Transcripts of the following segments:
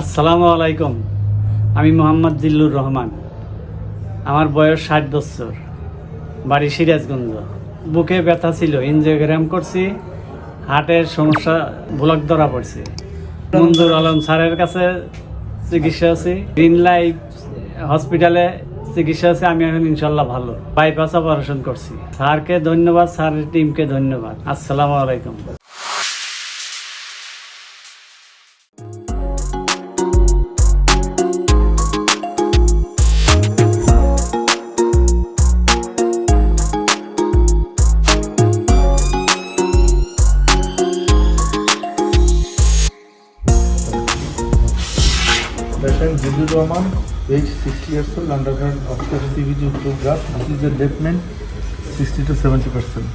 আসসালামু আলাইকুম। আমি মোহাম্মদ জিল্লুর রহমান। আমার বয়স ষাট বছর। বাড়ি সিরাজগঞ্জ। বুকে ব্যথা ছিল ইনজিওগ্রাম করছি। হার্টের সমস্যা, ব্লক ধরা পড়ছে। মঞ্জুর আলম স্যারের কাছে চিকিৎসা আছি। গ্রিন লাইফ হসপিটালে চিকিৎসা আছে, আমি এখন ইনশাল্লাহ ভালো। বাইপাস অপারেশন করছি। স্যারকে ধন্যবাদ, স্যারের টিমকে ধন্যবাদ। আসসালামু আলাইকুম। Patient Jidu Rahman, age 60 years old, undergone obstructive CVG Uttar graft. This is the left main, 60 to 70 percent.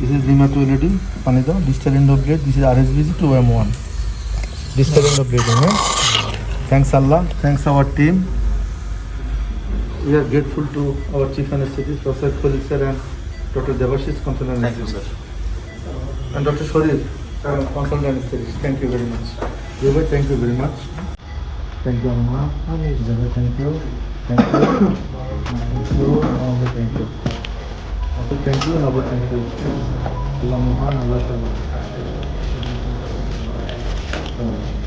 This is rheumatology, Panida, distal end of blade. This is RSBG 2M1. Distal end of blade, okay? Thanks Allah, thanks our team. We are grateful to our chief anesthetist, Professor Khalil sir and Dr. Devashish, consultant Thank you, sir. And Dr. Sharif, uh, consultant anesthetist. Thank you very much. Thank you very much. Thank you, Amma. Thank you. Thank you. Thank you. Amma, thank you. Okay, thank you. Nabha, thank you. Allah Muhan, Allah Shabbat.